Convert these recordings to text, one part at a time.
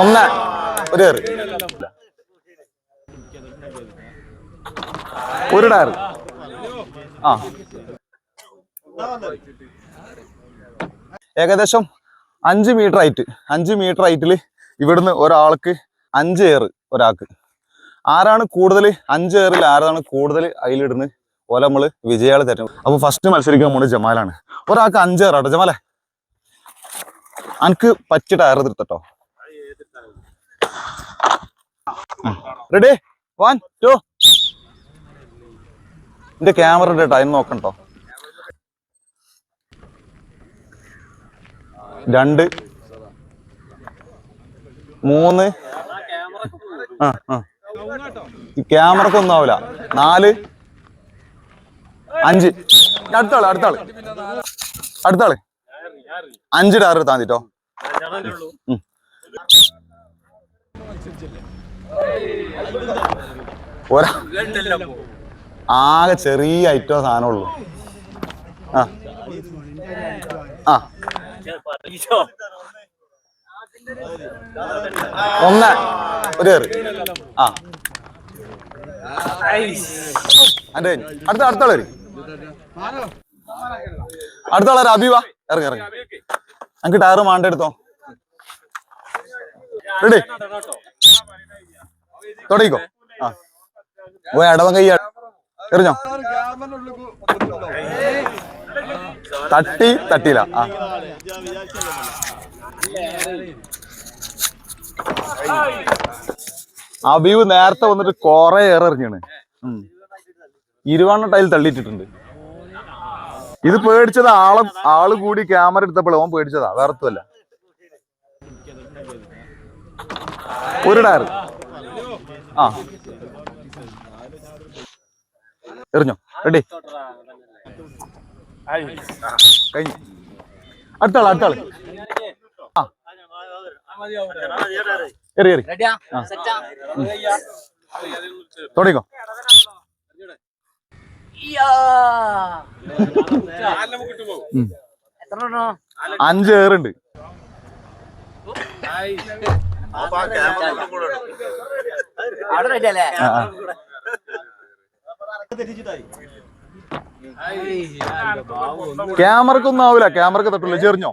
ഒന്ന് ഒരു ഏറ്. ഒരു ടയർ ആ. ഏകദേശം അഞ്ച് മീറ്റർ ഹൈറ്റ് അഞ്ച് മീറ്റർ ഹൈറ്റിൽ ഇവിടുന്ന് ഒരാൾക്ക് അഞ്ച് ഏറ് ഒരാൾക്ക്. ആരാണ് കൂടുതൽ അഞ്ച് ഏറിൽ ആരാണ് കൂടുതൽ അതിലിടുന്നത് ഓല നമ്മൾ വിജയാളി തരും. അപ്പൊ ഫസ്റ്റ് മത്സരിക്കാൻ പോകുന്നത് ജമാലാണ്. ഒരാൾക്ക് അഞ്ച് ഏറാട്ടോ. ജമാലെ അനക്ക് പറ്റിയ ടയർ തീർത്തട്ടോ റെഡി വൺ ടു എന്റെ ക്യാമറ ടൈം നോക്കണ്ടോ? രണ്ട്. മൂന്ന്. ആ ആ. ഈ ക്യാമറക്കൊന്നും ആവില്ല നാല്. അഞ്ച്. അടുത്താൾ അടുത്താൾ അടുത്താൾ അഞ്ച് ടയർ താന്നിട്ടോ ഒരാ ആകെ ചെറിയ ഐറ്റം സാധനമുള്ളൂ. ഉള്ളു ആ. ഒന്ന് ഒരു കയറി. ആ. അതെ. അടുത്ത അടുത്ത വരി. അടുത്ത ആളെ വാ. ഇറങ്ങി ഇറങ്ങി. നമുക്ക് ടയർ മാണ്ടെടുത്തോ റെഡി തുടങ്ങിക്കോ. ആ. ഓ കൈ എറിഞ്ഞോ? തട്ടി തട്ടിയില്ല. ആ. അബീവ് നേരത്തെ വന്നിട്ട് കൊറേ ഏറെ എറിഞ്ഞാണ്. ഇരുവണ്ണ ടൈൽ തള്ളിയിട്ടിട്ടുണ്ട്. ഇത് പേടിച്ചത് ആൾ ആൾ കൂടി ക്യാമറ എടുത്തപ്പോൾ ഓൻ പേടിച്ചതാ വേറത്തുമല്ല ഒരു ടയർ ആ. എറിഞ്ഞോ? റെഡി. കഴിഞ്ഞു. അടുത്താൾ അടുത്താൾ. ആ. എറി എറി. തുടങ്ങിക്കോ. അഞ്ച് ഏറുണ്ട്. ക്യാമറക്കൊന്നും ആവില്ല ക്യാമറക്ക് തട്ടില്ല ചെറിഞ്ഞോ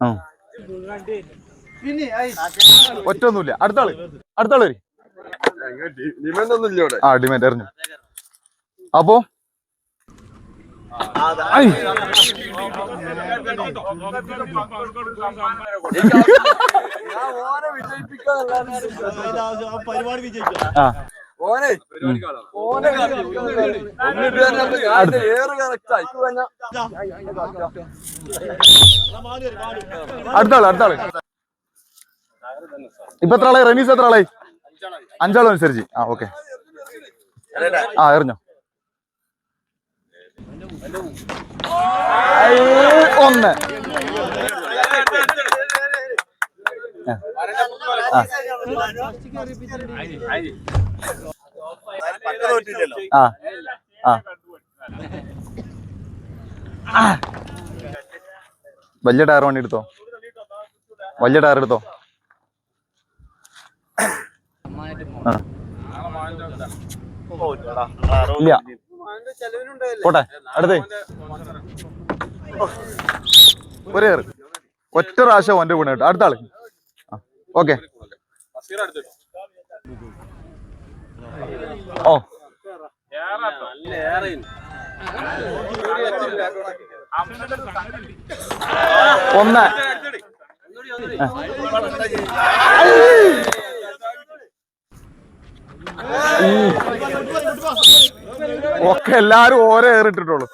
ആ. ഒറ്റ ഒന്നുമില്ല അടുത്താൾ. അടുത്താൾ വരി. ആ ഡിമാൻഡ് എറിഞ്ഞു. അപ്പോ. പരിപാടി വിജയിക്കും ആ അടുത്താൾ അടുത്താൾ. ഇപ്പൊ എത്ര ആളായി റമീസ് എത്ര ആളായി അഞ്ചാളും അനുസരിച്ച്. ആ ഓക്കെ. ആ എറിഞ്ഞോ? ഒന്ന്. വലിയ ടയർ വണ്ടി എടുത്തോ? വലിയ ടയർ എടുത്തോ ആ. പോട്ടെ അടുത്തേ. ഒരേ ഒറ്റ പ്രാവശ്യം ഓന്റെ കൂടെ കേട്ടോ അടുത്ത ആൾ. ഓക്കെ. ഓ. ഒന്ന്. ഒക്കെ എല്ലാരും ഓരോ ഏറിട്ടിട്ടുള്ളൂ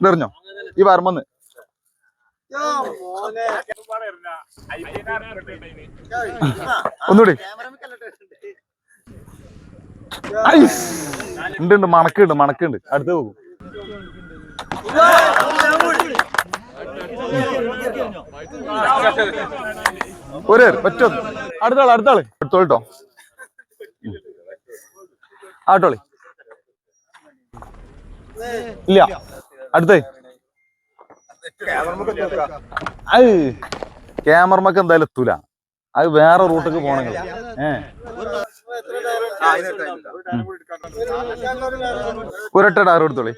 എറിഞ്ഞോ ഈ വർമ്മന്ന്. ഒന്നുകൂടി. ഉണ്ട് ഉണ്ട്. മണക്കുണ്ട് മണക്കുണ്ട്. അടുത്ത് പോകും ഒരേ പറ്റോ. അടുത്താൾ അടുത്താൾ എടുത്തോളിട്ടോ ആട്ടോളി. ഇല്ല. അടുത്തേ. അത് ക്യാമറമൊക്കെ എന്തായാലും എത്തൂല. അത് വേറെ റൂട്ടിക്ക് പോണെങ്കിൽ ഒരൊറ്റ ഡയർ എടുത്തോളി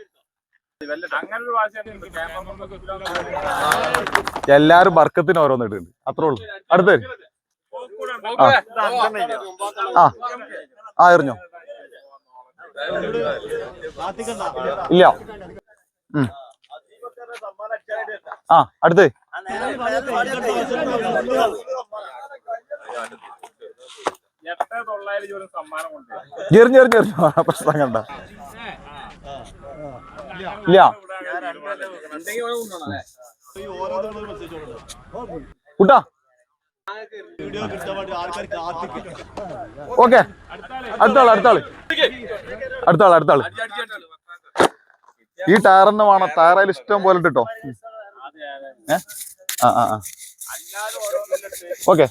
എല്ലാരും ബർക്കത്തിന് ഓരോന്ന് ഇട്ടുണ്ട് അത്രേ ഉള്ളു. അടുത്തേ. ആ. ആ എറിഞ്ഞോ? ഇല്ല. ആ അടുത്ത് എറിഞ്ഞു എറിഞ്ഞു എറിഞ്ഞു ആ, പ്രശ്നം കണ്ട. ഇല്ല. കുട്ടാ. ഓക്കെ. അടുത്താൾ അടുത്താൾ അടുത്താൾ അടുത്താൾ ഈ ടയർ തന്നെ വേണം ടയറിൽ ഇഷ്ടം പോലെ ഇട്ടോ ആ ആ ഓക്കെ.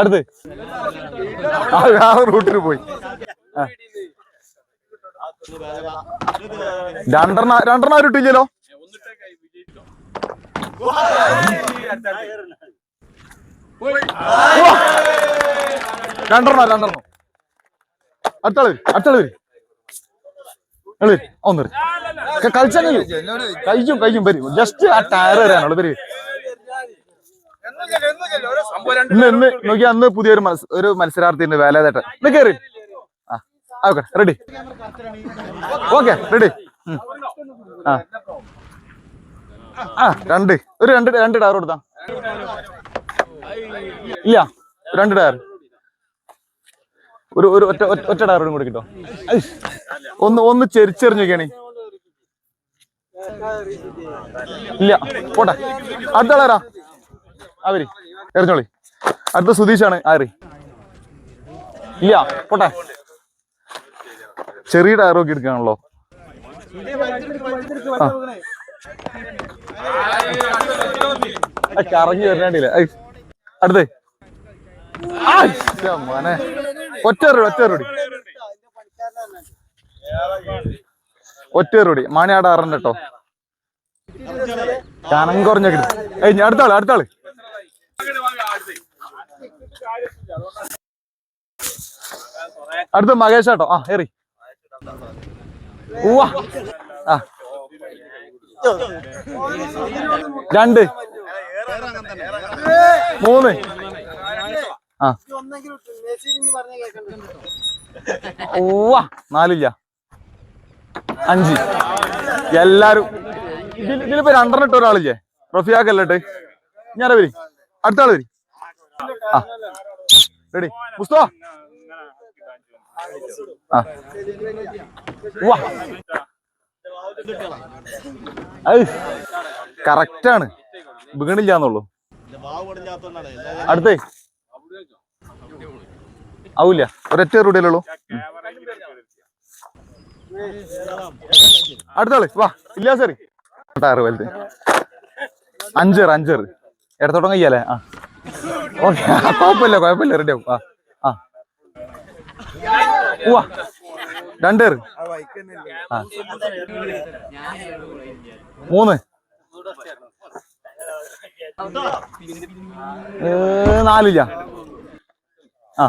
അടുത്ത്. വേറെ റൂട്ടിന് പോയി. രണ്ടെണ്ണ രണ്ടെണ്ണം ആരും ഇട്ടില്ലല്ലോ. രണ്ടെണ്ണം രണ്ടെണ്ണോ. അടുത്താൾ അടുത്താൾ വരും. നിങ്ങൾ. ഒന്ന് വരും. ക- കളിച്ചാൽ കഴിയും കഴിയും കഴിയും വരും. ജസ്റ്റ് ആ ടയർ വരാനുള്ളു വരും. ഇന്ന് ഇന്ന് നോക്കി അന്ന് പുതിയൊരു ഒരു മത്സരാർത്ഥി ഉണ്ട് വേലാതേട്ടൻ കയറി ആ ഓക്കെ റെഡി ഓക്കെ റെഡി ആ. രണ്ട്. ഒരു രണ്ട് രണ്ട് ടയർ കൊടുത്താ. ഇല്ല രണ്ട് ടയർ. ഒരു ഒരു ഒറ്റ ഒറ്റ- ടയറും കൂടി കിട്ടോ. ഒന്ന് ഒന്ന് ചെരിച്ചെറിഞ്ഞൊക്കെയാണ് ഇല്ല പോട്ടെ. അടുത്ത ആളാരാ അവർ എറിഞ്ഞോളി. അടുത്ത സുധീഷാണ് ആര്? ഇല്ല പോട്ടെ. ചെറിയ ടയർ ഒക്കെ എടുക്കാണല്ലോ. കറങ്ങി വരണ്ടില്ല അടുത്തേ. ആയ്, ശ്ശെ, മോനെ ഒറ്റ റോഡി. റോഡി. മാണിയാട് ആറണ്ട കേട്ടോ. കനം കുറഞ്ഞ ഏയ് ഞാൻ അടുത്താൾ അടുത്താൾ അടുത്ത മകേഷ് കേട്ടോ ആ ഏറി. ആ. രണ്ട്. മൂന്ന്. ആ. നാലില്ല. അഞ്ച്. എല്ലാരും. ഇതിൽ ഇതിലിപ്പോ രണ്ടെണ്ണം ഇട്ട ഒരാളില്ലേ? റഫിയാക്കല്ലേ ഞാനാ വരി? അടുത്ത ആൾ വരി. ആ. റെഡി. പുസ്തോ ആ. കറക്റ്റാണ് വീണില്ലാന്നുള്ളൂ അടുത്തേ. ആവൂല ഒരൊറ്റ റൂഡിയല്ലുള്ളൂ അടുത്താൾ വാ. ഇല്ല സാറി ആറ് വലുത്. അഞ്ചേറ് അഞ്ചേറ് ഇടത്തോട്ടം കയ്യാലേ ആ. ഓക്കെ. കുഴപ്പമില്ല കുഴപ്പമില്ല. റെഡി ആവും. ആ ആ. ഉവാ രണ്ടേറ് ആ. മൂന്ന്. നാലില്ല. ആ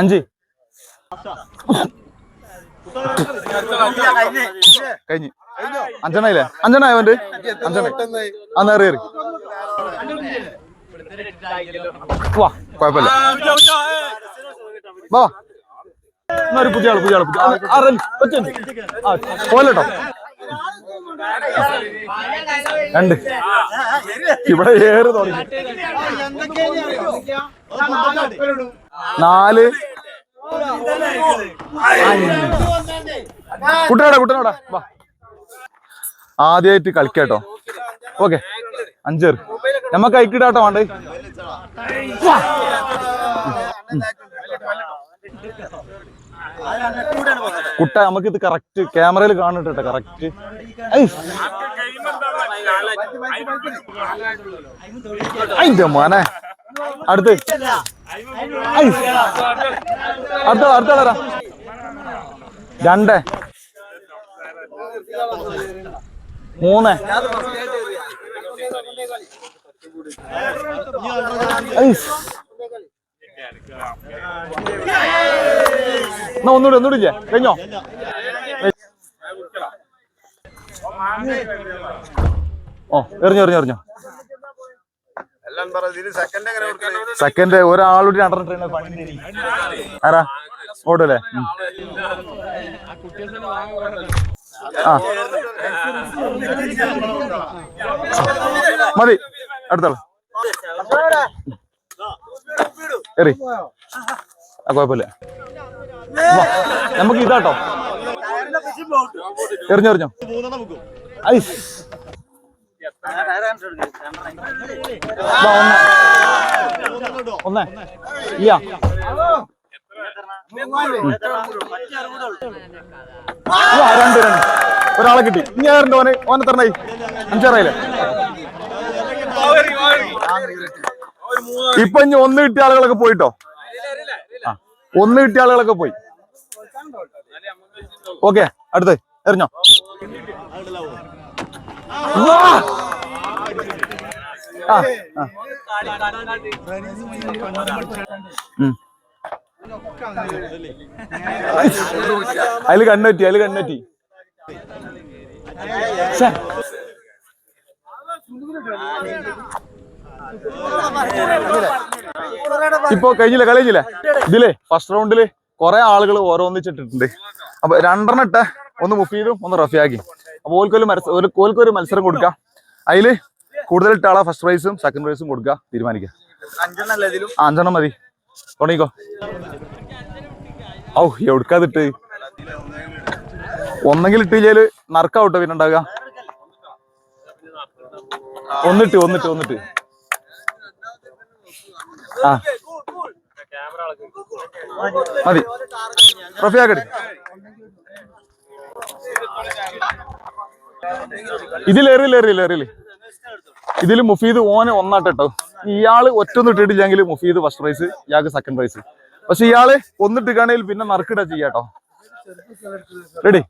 അഞ്ച്. കഴിഞ്ഞ്. അഞ്ചെണ്ണയില്ലേ? അഞ്ചെണ്ണ അവന്റെ അഞ്ചെണ്ണ ആ നേറി കയറി. വാ കുഴപ്പമില്ല. വാ എന്നാ പുതിയ ആൾ പുതിയ ആൾ പുതിയ പോലെട്ടോ രണ്ട്. ഇവിടെ ഏറ് തുടങ്ങി. നാല്. കുട്ടനോടാ കുട്ടനോടാ. വാ. ആദ്യമായിട്ട് കളിക്കാട്ടോ. ഓക്കെ. അഞ്ചേറ്. നമ്മക്ക് അയക്കിടാട്ടോ വേണ്ടേ? കുട്ട നമുക്ക് ഇത് കറക്റ്റ് ക്യാമറയിൽ കാണിട്ടെ കറക്റ്റ് അതിന്റെ മോനെ. അടുത്ത്. അടുത്ത അടുത്ത കളറാ രണ്ട്. മൂന്ന്. ഐസ്. എന്നാ ഒന്നുകൂടി ഒന്നുകൂടി കഴിഞ്ഞോ? ഓ എറിഞ്ഞോ എറിഞ്ഞോ എറിഞ്ഞോ? സെക്കൻഡ് ഒരാളുടെ രണ്ടെണ്ണം ട്രെയിൻ ആരാ? ഓടല്ലേ. ആ. മതി അടുത്താൾ എറി. ആ കുഴപ്പമില്ല. നമുക്ക് ഇതാട്ടോ. എറിഞ്ഞെറിഞ്ഞോ എറിഞ്ഞോ. ഐസ്. ഒന്നേ. രണ്ട് രണ്ട്. ഒരാളെ കിട്ടി. ഇനി ആരുണ്ട് ഓനെ? ഓനെ തരണേ. അഞ്ചാറായില്ലേ? ഇപ്പൊ ഇനി ഒന്ന് കിട്ടിയ ആളുകളൊക്കെ പോയിട്ടോ? ഒന്ന് കിട്ടിയ ആളുകളൊക്കെ പോയി. ഓക്കെ അടുത്ത് എറിഞ്ഞോ. അതിൽ കണ്ണുറ്റി അതിൽ കണ്ണുറ്റി ശ്ശെ. ഇപ്പൊ കഴിഞ്ഞില്ല കളിയില്ലേ? ഇതിലേ ഫസ്റ്റ് റൗണ്ടിൽ കുറെ ആളുകൾ ഓരോന്നിച്ചിട്ടിട്ടുണ്ട്. അപ്പൊ രണ്ടെണ്ണം ഇട്ട ഒന്ന് മുഫീദും ഒന്ന് റഫിയാക്കി. അപ്പൊ ഓൽക്കൊരു മത്സരം ഒരു ഓൽക്കൊരു മത്സരം കൊടുക്കാം. അതിൽ കൂടുതൽ ഇട്ട ആളെ ഫസ്റ്റ് പ്രൈസും സെക്കൻഡ് പ്രൈസും കൊടുക്കുക തീരുമാനിക്കാം. അഞ്ചെണ്ണം മതി. തുടങ്ങിക്കോ. ഔ എവിടുക്കാതിട്ട് ഒന്നെങ്കിൽ ഇട്ടില്ലേൽ നറുക്കാവട്ടോ പിന്നെ ഉണ്ടാകുക ഒന്നിട്ട് ഒന്നിട്ട് ഒന്നിട്ട്. മതി. റഫിയാക്കട്ടെ ഇതിലേറിയില്ല എറിയില്ല എറിയില്ല ഇതിൽ മുഫീദ് ഓന് ഒന്നാട്ടോ ഇയാൾ ഒറ്റൊന്നും ഇട്ടിട്ടില്ലെങ്കിൽ മുഫീദ് ഫസ്റ്റ് പ്രൈസ് ഇയാൾക്ക് സെക്കൻഡ് പ്രൈസ് പക്ഷെ ഇയാൾ ഒന്നിട്ടിക്കാണെങ്കിൽ പിന്നെ നറുക്കിട ചെയ്യാട്ടോ. റെഡി?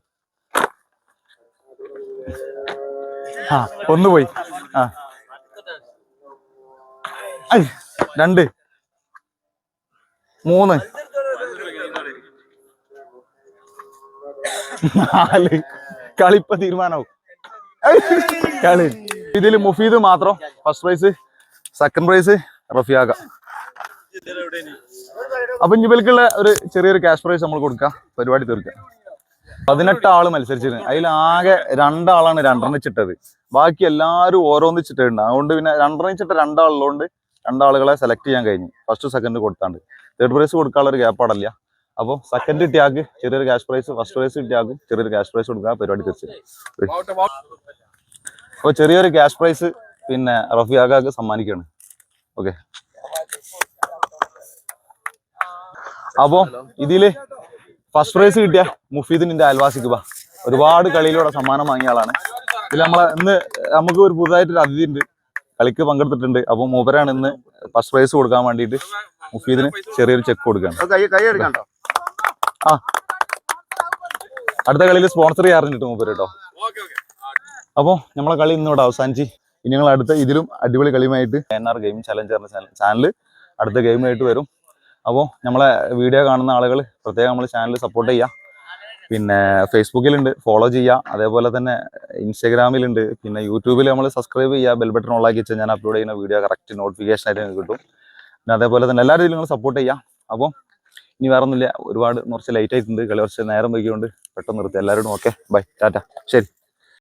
ആ ഒന്ന് പോയി. ആ. രണ്ട്. മൂന്ന്. നാല്. കളിപ്പ തീരുമാനവും കളി. ഇതിൽ മുഫീദ് മാത്രം ഫസ്റ്റ് പ്രൈസ് സെക്കൻഡ് പ്രൈസ് റഫിയാക അപ്പൊ ഇവൽക്കുള്ള ഒരു ചെറിയൊരു ക്യാഷ് പ്രൈസ് നമ്മൾ കൊടുക്കാം. പരിപാടി തീർക്കാം. പതിനെട്ട് ആൾ മത്സരിച്ചിരുന്നു അതിൽ ആകെ രണ്ടാളാണ് രണ്ടെണ്ണിച്ചിട്ടത് ബാക്കി എല്ലാവരും ഓരോന്നിച്ചിട്ടുണ്ട് അതുകൊണ്ട് പിന്നെ രണ്ടെണ്ണിച്ചിട്ട രണ്ടാളുള്ളതുകൊണ്ട് രണ്ടാളുകളെ സെലക്ട് ചെയ്യാൻ കഴിഞ്ഞു. ഫസ്റ്റ് സെക്കൻഡ് കൊടുത്താണ്ട്. തേർഡ് പ്രൈസ് കൊടുക്കാനുള്ള ഒരു ഗ്യാപ്പാടല്ല അപ്പോൾ സെക്കൻഡ് കിട്ടിയാക്ക് ചെറിയൊരു ക്യാഷ് പ്രൈസ് ഫസ്റ്റ് പ്രൈസ് കിട്ടിയാക്കും ചെറിയൊരു ക്യാഷ് പ്രൈസ് കൊടുക്കുക പരിപാടി തിരിച്ച് അപ്പോൾ ചെറിയൊരു ക്യാഷ് പ്രൈസ് പിന്നെ റഫിയാക്കാക്ക് സമ്മാനിക്കുകയാണ് ഓക്കെ അപ്പോൾ ഇതിൽ ഫസ്റ്റ് പ്രൈസ് കിട്ടിയ മുഫീദിന്റെ അയൽവാസിക്ക് ബാ ഒരുപാട് കളിയിലൂടെ സമ്മാനം വാങ്ങിയ ആളാണ്. ഇതിൽ നമ്മളെ ഇന്ന് നമുക്ക് ഒരു പുതുതായിട്ടൊരു അതിഥി ഉണ്ട്. കളിക്ക് പങ്കെടുത്തിട്ടുണ്ട്. അപ്പോൾ മൂപ്പരാണ് ഇന്ന് ഫസ്റ്റ് പ്രൈസ് കൊടുക്കാൻ വേണ്ടിയിട്ട് മുഫീദിന് ചെറിയൊരു ചെക്ക് കൊടുക്കുകയാണ് ആ. അടുത്ത കളിയിൽ സ്പോൺസർ ചെയ്യാറുണ്ട് മൂപ്പര് കേട്ടോ. അപ്പോൾ നമ്മളെ കളി ഇന്നോട് അവസാനിച്ചു. ഇനി ഞങ്ങൾ അടുത്ത ഇതിലും അടിപൊളി കളിയുമായിട്ട് എൻ ആർ ഗെയിം ചലഞ്ച് എന്ന ചാനൽ അടുത്ത ഗെയിമായിട്ട് വരും. അപ്പോൾ നമ്മളെ വീഡിയോ കാണുന്ന ആളുകൾ പ്രത്യേകം നമ്മൾ ചാനൽ സപ്പോർട്ട് ചെയ്യുക. പിന്നെ ഫേസ്ബുക്കിലുണ്ട് ഫോളോ ചെയ്യുക അതേപോലെ തന്നെ ഇൻസ്റ്റാഗ്രാമിലുണ്ട് പിന്നെ യൂട്യൂബിൽ നമ്മൾ സബ്സ്ക്രൈബ് ചെയ്യുക ബെൽ ബട്ടൺ ഓളാക്കി വെച്ചാൽ ഞാൻ അപ്ലോഡ് ചെയ്യുന്ന വീഡിയോ കറക്റ്റ് നോട്ടിഫിക്കേഷൻ ആയിട്ട് നിങ്ങൾക്ക് കിട്ടും. പിന്നെ അതേപോലെ തന്നെ എല്ലാ രീതിയിലും നിങ്ങൾ സപ്പോർട്ട് ചെയ്യുക അപ്പോൾ ഇനി വേറെ ഒന്നുമില്ല ഒരുപാട് കുറച്ച് ലൈറ്റ് ആയിട്ടുണ്ട്. കളി കുറച്ച് നേരം വൈകിയോണ്ട് പെട്ടെന്ന് നിർത്തി. എല്ലാവരോടും ഓക്കെ ബൈ ടാറ്റ ശരി.